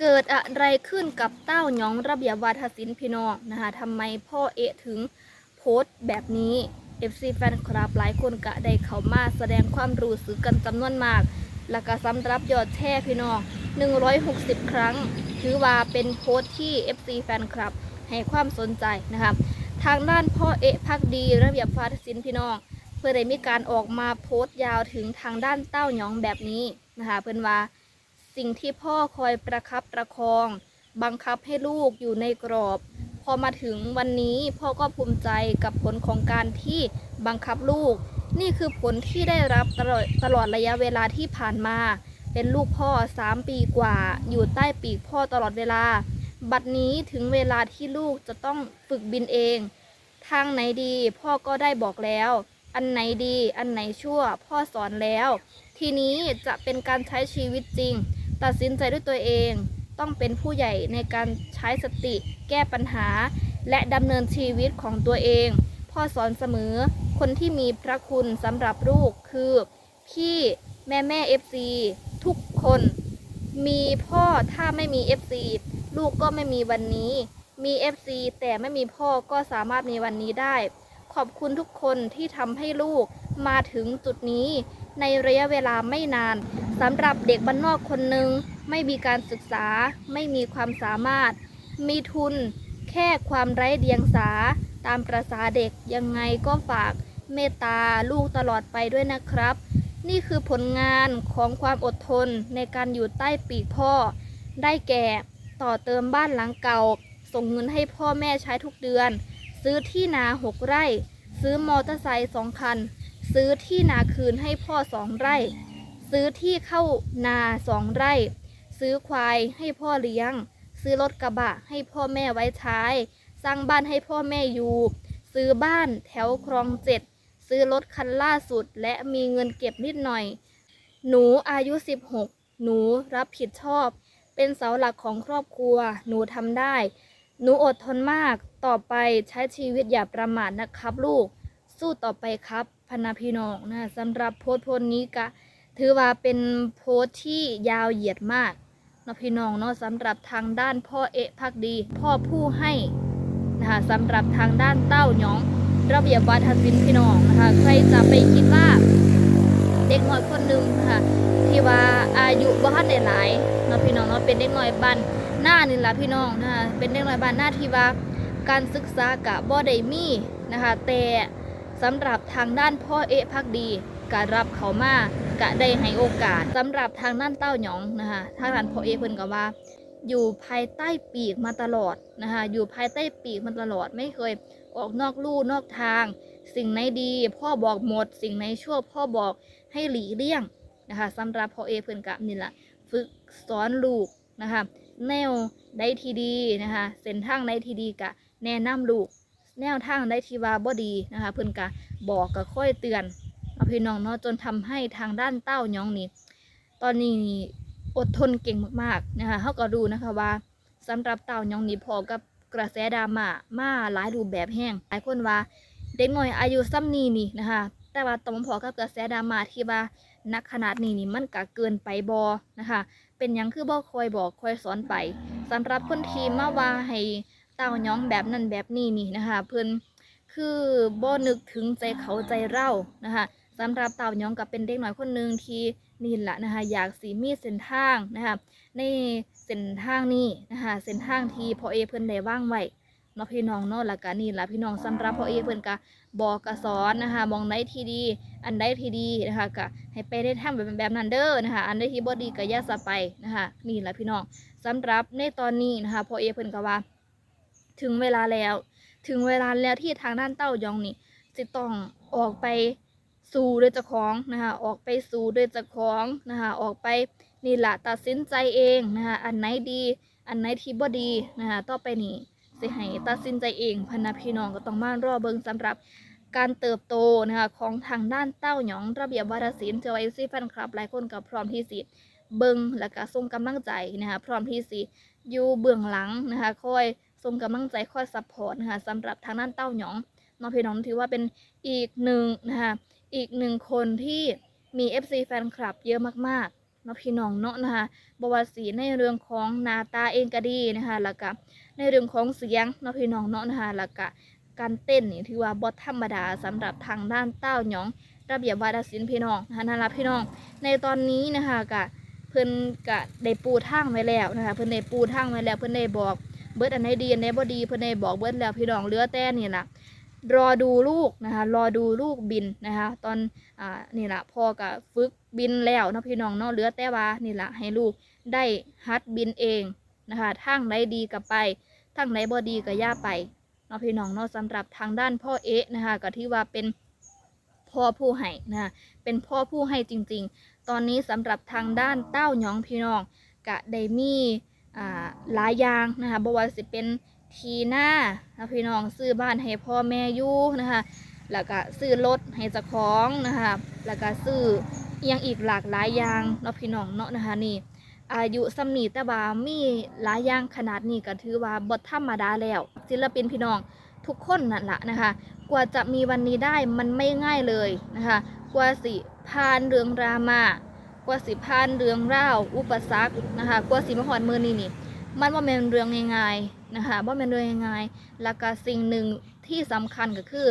เกิดอะไรขึ้นกับเต้าหยองระเบียบวาทศิลป์พี่น้องนะคะทำไมพ่อเอะถึงโพสต์แบบนี้ FC แฟนคลับหลายคนก็ได้เข้ามาแสดงความรู้สึกกันจำนวนมาก แล้วก็สำรับยอดแช่พี่น้อง 160 ครั้ง ถือว่าเป็นโพสต์ที่ FC แฟนคลับให้ความสนใจนะคะทางด้านพ่อเอะพักดีระเบียบวาทศิลป์พี่น้อง เพื่อได้มีการออกมาโพสต์ยาวถึงทางด้านเต้าหยองแบบนี้นะคะเพื่อนว่า สิ่งที่พ่อคอยประคับประคอง บังคับให้ลูกอยู่ในกรอบ พอมาถึงวันนี้พ่อก็ภูมิใจกับผลของการที่บังคับลูก นี่คือผลที่ได้รับตลอดตลอดระยะเวลาที่ผ่านมา เป็นลูกพ่อสามปีกว่า อยู่ใต้ปีกพ่อตลอดเวลา บัดนี้ถึงเวลาที่ลูกจะต้องฝึกบินเอง ทางไหนดีพ่อก็ได้บอกแล้ว อันไหนดี อันไหนชั่ว พ่อสอนแล้วทีนี้จะเป็นการใช้ชีวิตจริง ตัดสินใจด้วยตัวเอง ต้องเป็นผู้ใหญ่ในการใช้สติ แก้ปัญหา และดำเนินชีวิตของตัวเอง พ่อสอนเสมอ คนที่มีพระคุณสำหรับลูกคือ พี่แม่แม่เอฟซีทุกคน มีพ่อถ้าไม่มี FC ลูกก็ไม่มีวันนี้มี FC แต่ไม่มีพ่อก็สามารถมีวันนี้ได้ ขอบคุณทุกคนที่ทำให้ลูกมาถึงจุดนี้ ในระยะเวลาไม่นานสำหรับเด็กบ้านนอกคนหนึ่งไม่มีการศึกษา ไม่มีความสามารถ มีทุน แค่ความไร้เดียงสา ตามประษาเด็กยังไงก็ฝากเมตตาลูกตลอดไปด้วยนะครับ นี่คือผลงานของความอดทนในการอยู่ใต้ปีกพ่อ ได้แก่ต่อเติมบ้านหลังเก่า ส่งเงินให้พ่อแม่ใช้ทุกเดือน ซื้อที่นาหกไร่ ซื้อมอเตอร์ไซค์สองคัน ซื้อที่นาคืนให้พ่อสองไร่ ซื้อที่เข้านาสองไร่ ซื้อควายให้พ่อเลี้ยง ซื้อรถกระบะให้พ่อแม่ไว้ใช้ สร้างบ้านให้พ่อแม่อยู่ ซื้อบ้านแถวคลองเจ็ด ซื้อรถคันล่าสุด และมีเงินเก็บนิดหน่อย หนูอายุ 16 หนูรับผิดชอบ เป็นเสาหลักของครอบครัว หนูทำได้ หนูอดทนมาก ต่อไปใช้ชีวิตอย่าประมาทนะครับลูก สู้ต่อไปครับ พนาพี่น้องนะสำหรับโพสต์โพสต์นี้ก็ถือว่าเป็นโพสต์ที่ยาวเหยียดมากเนาะพี่น้องเนาะสำหรับทางด้านพ่อเอะพักดี พ่อผู้ให้นะคะสำหรับทางด้านเต้าหยอง ระเบียบวาทศิลป์พี่น้องนะคะใครจะไปคิดว่าเด็กน้อยคนหนึ่งนะคะที่ว่าอายุบ่ทันได้หลายเนาะพี่น้องเนาะเป็นเด็กน้อยบ้านหน้านี่ล่ะพี่น้องนะคะเป็นเด็กน้อยบ้านหน้าที่ว่าการศึกษากะบ่ได้มีนะคะแต่ สำหรับทางด้านพ่อเอะพักดีการรับเขามากะได้ให้โอกาสสำหรับทางด้านเต้าหยองนะคะทางด้านพ่อเอะเพิ่นก็ว่า อยู่ภายใต้ปีกมาตลอดนะคะอยู่ภายใต้ปีกมาตลอดไม่เคยออกนอกลู่นอกทาง สิ่งไหนดีพ่อบอกหมด สิ่งไหนชั่วพ่อบอกให้หลีเลี่ยงนะคะสำหรับพ่อเอเพื่อนกับนี่แหละฝึกสอนลูกนะคะแนวได้ทีดีนะคะเส้นทางได้ทีดีกะแนะนำลูก แนวทางได้ทีว่าบ่ดีนะคะเพื่อนกะบอกกะค่อยเตือนเอาพี่น้องเนาะจนทำให้ทางด้านเต้ายองนี่ตอนนี้อดทนเก่งมากๆนะคะเขาก็ดูนะคะว่าสำหรับเต้ายองนี่พอกับกระแสดราม่ามาหลายรูปแบบแห้งหลายคนว่า เด็กน้อยอายุซ้ำนี้นี่นะคะแต่ว่าต้องพอกับกระแสดราม่าที่ว่านักขนาดนี้นี่มันก็เกินไปบอนะคะ เป็นยังคือบ่คอยบอกคอยสอนไปสำหรับคนที่มาว่าให้ เต้าย้องแบบนั้นแบบนี้นี่นะคะ เพิ่นคือบ่นึกถึงใจเขาใจเรานะคะสำหรับเต่าย้องก็เป็นเด็กน้อยคนหนึ่งที่นี่แหละนะคะอยากสีมีเส้นทางนะคะในเส้นทางนี้นะคะเส้นทางที่พ่อเอเพิ่นได้ว่างไว้เนาะพี่น้องเนาะล้วก็นี่ล่ะพี่น้องสำหรับพ่อเอเพิ่นก็บอกกะสอนนะคะมองไหนที่ดี อันใดที่ดีนะคะก็ให้ไปได้ทำแบบแบบนั้นเด้อนะคะอันใดที่บ่ดีก็อย่าสะไปนะคะนี่แหละพี่น้องสำหรับในตอนนี้นะคะพ่อเอเพิ่นก็ว่า ถึงเวลาแล้ว ถึงเวลาแล้วที่ทางด้านเต้ายองนี่จะต้องออกไปสู่ด้วยเจ้าของนะคะออกไปสู่ด้วยเจ้าของนะคะออกไปนี่แหละตัดสินใจเองนะคะอันไหนดี อันไหนที่บ่ดีนะคะต่อไปนี้สิให้ตัดสินใจเองพนนะพี่น้องก็ต้องมารอเบิงสำหรับการเติบโตนะคะของทางด้านเต้าหยองระเบียบวาทศิลป์เจอไอซี่แฟนคลับหลายคนก็พร้อมที่สิเบิงแล้วก็ส่งกำลังใจนะคะพร้อมที่สิอยู่เบื้องหลังนะคะคอย ส่งกำลังใจคอยซัพพอร์ตนะคะสำหรับทางด้านเต้าหยองน้องพี่น้องถือว่าเป็นอีกหนึ่งนะคะอีกหนึ่งคนที่มี FC แฟนคลับเยอะมากเนาะพี่น้องเนาะนะคะบวสีในเรื่องของนาตาเองก็ดีนะคะแล้วก็ในเรื่องของเสียงเนาะพี่น้องเนาะนะคะแล้วก็การเต้นนี่ถือว่าบอธรรมดาสำหรับทางด้านเต้าหยอง ระเบียบวาทศิลป์พี่น้องนะคะนั่นละพี่น้อง ในตอนนี้นะคะกะเพิ่นกะได้ปูทางไว้แล้วนะคะเพิ่นได้ปูทางไว้แล้วเพิ่นได้บอก เบิดอันไหนดีอันไหนบ่ดีเพิ่นได้บอกเบิร์ดแล้วพี่น้องเลือแต่นี่ล่ะรอดูลูกนะคะรอดูลูกบินนะคะตอนอ่านี่ล่ะพ่อก็ฝึกบินแล้วเนาะพี่น้องเนาะเลือแต่ว่านี่แหละให้ลูกได้ฮัดบินเองนะคะทางไหนดีก็ไปทางไหนบ่ดีก็อย่าไปเนาะพี่น้องเนาะสำหรับทางด้านพ่อเอะนะคะก็ที่ว่าเป็นพ่อผู้ให้นะะเป็นพ่อผู้ให้จริง ๆ ตอนนี้สำหรับทางด้านเต้าหยองพี่น้องกะไดมี่ หลายอย่างนะคะบว่าสิเป็นทีหน้านะพี่น้องซื้อบ้านให้พ่อแม่อยู่นะคะแล้วก็ซื้อรถให้เจ้าของนะคะแล้วก็ซื้อยังอีกหลากหลายอย่างเนาะพี่น้องเนาะนะคะนี่อายุสำนีแต่ว่ามีหลายอย่างขนาดนี้ก็ถือว่าบทธรรมดาแล้ว ศิลปินพี่น้องทุกคนนั่นแหละนะคะ กว่าจะมีวันนี้ได้มันไม่ง่ายเลยนะคะ กว่าสิผ่านเรื่องรามา กว่าสิผ่านเรื่องราอุปสรรคนะคะกว่าสิมาหอดมือนี่นี่มันว่าเป็นเรื่องง่ายๆนะคะว่าเป็นเรื่องง่ายๆแล้วก็สิ่งหนึ่งที่สำคัญก็คือ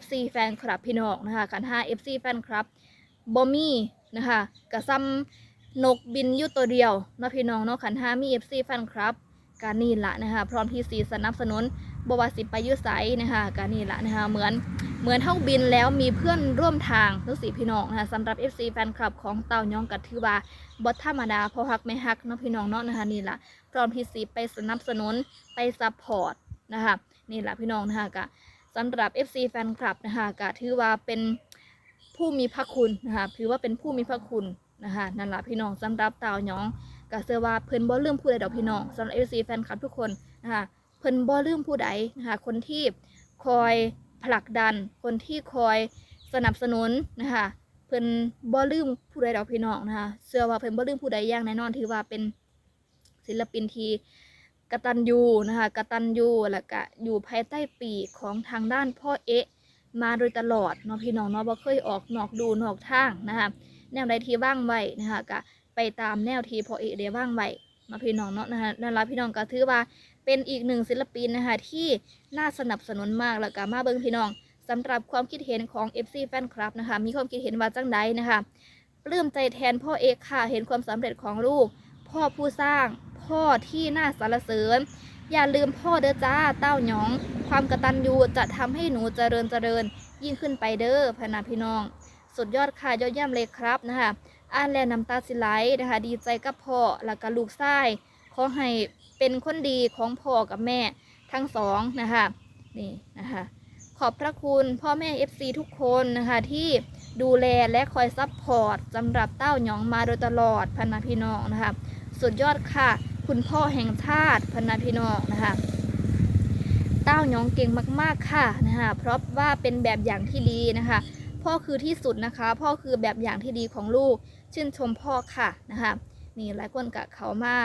FC แฟนคลับพี่น้องนะคะคันห้า FC แฟนคลับบอมี่นะคะกระซ้ำนกบินยู่ตัวเดียวนะพี่น้องเนาะคันห้ามี FC แฟนคลับการนี่ละนะคะพร้อมที่สีสนับสนุนบวาสิไปยุไสนะคะการนี่ละนะคะเหมือน เหมือนเท่าบินแล้วมีเพื่อนร่วมทางทุกสีพี่น้องนะคะสำหรับ FC แฟนคลับของเต่ายองกัดถือว่าบทธรรมดาพอฮักไม่ฮักเนาะพี่น้องเนาะนะคะนี่แหละพร้อมที่สีไปสนับสนุนไปซัพพอร์ตนะคะนี่แหละพี่น้องนะคะกะสำหรับ FC แฟนคลับนะคะกะถือว่าเป็นผู้มีพระคุณนะคะถือว่าเป็นผู้มีพระคุณนะคะนั่นแหละพี่น้องสำหรับเต่ายองกะเสว่าเพิ่นบ่ลืมผู้ใดดอกพี่น้องสำหรับ FC แฟนคลับทุกคนนะคะเพิ่นบ่ลืมผู้ใดนะคะคนที่คอย ผลักดัน คนที่คอยสนับสนุนนะคะเพิ่นบ่ลืมผู้ใดดอกพี่น้องนะคะเชื่อว่าเพิ่นบ่ลืมผู้ใดอย่างแน่นอนถือว่าเป็นศิลปินที่กตัญญูนะคะกตัญญูแล้วก็อยู่ภายใต้ปีของทางด้านพ่อเอะมาโดยตลอดเนาะพี่น้องเนาะบ่เคยออกนอกดูนอกทางนะคะแนวใดที่ว่างไว้นะคะก็ไปตามแนวที่พ่อเอะได้ว่างไว้ เนาพี่น้องเนาะนะคะนั่นละพี่น้องก็ถือว่าเป็นอีกหนึ่งศิลปินนะคะที่น่าสนับสนุนมากแล้วก็มาเบิ่งพี่น้องสำหรับความคิดเห็นของ FC แฟนคลับนะคะมีความคิดเห็นว่าจังใดนะคะปลื้มใจแทนพ่อเอกค่ะ เห็นความสำเร็จของลูก พ่อผู้สร้าง พ่อที่น่าสรรเสริญ อย่าลืมพ่อเด้อจ้า เต้าหยอง ความกระตัญญูจะทำให้หนูเจริญเจริญ ยิ่งขึ้นไปเด้อพนาพี่น้อง สุดยอดค่ะยอดเยี่ยมเลยครับนะคะ อ่านแล้วน้ำตาสิไหลนะคะ ดีใจกับพ่อแล้วก็ลูกชายขอให้เป็นคนดีของพ่อกับแม่ทั้งสองนะคะนี่นะคะขอบพระคุณพ่อแม่ FC ทุกคนนะคะที่ดูแลและคอยซัพพอร์ตสำหรับเต้าหยองมาโดยตลอดพันนาพี่น้องนะคะสุดยอดค่ะ คุณพ่อแห่งชาติพันนาพี่น้องนะคะเต้าหยองเก่งมากๆค่ะนะคะเพราะว่าเป็นแบบอย่างที่ดีนะคะ พ่อคือที่สุดนะคะ พ่อคือแบบอย่างที่ดีของลูก ชื่นชมพ่อค่ะนะคะนี่หลายคนกะเขามา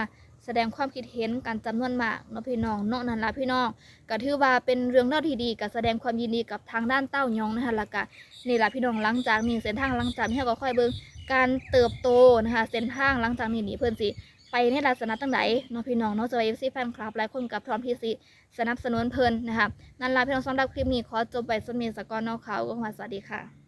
แสดงความคิดเห็นกันจำนวนมากเนาะพี่น้องเนาะนั่นละพี่น้องก็ถือว่าเป็นเรื่องเล่าที่ดีกับแสดงความยินดีกับทางด้านเต้ายองนะคะล้วก็นี่ละพี่น้องหลังจากนี้เส้นทางหลังจากนี้เราก็ค่อยเบิ่งการเติบโตนะคะเส้นทางหลังจากนี้นี่เพื่อนสิไปในลักษณะตั้งไหนเนาะพี่น้องเนาะจะไปเอฟซีแฟนคลับหลายคนกับพร้อมที่สิสนับสนุนเพลินนะคะนั่นละพี่น้องสำหรับคลิปนี้ขอจบไปสมีสกอนนอกเขาก็มาสวัสดีค่ะ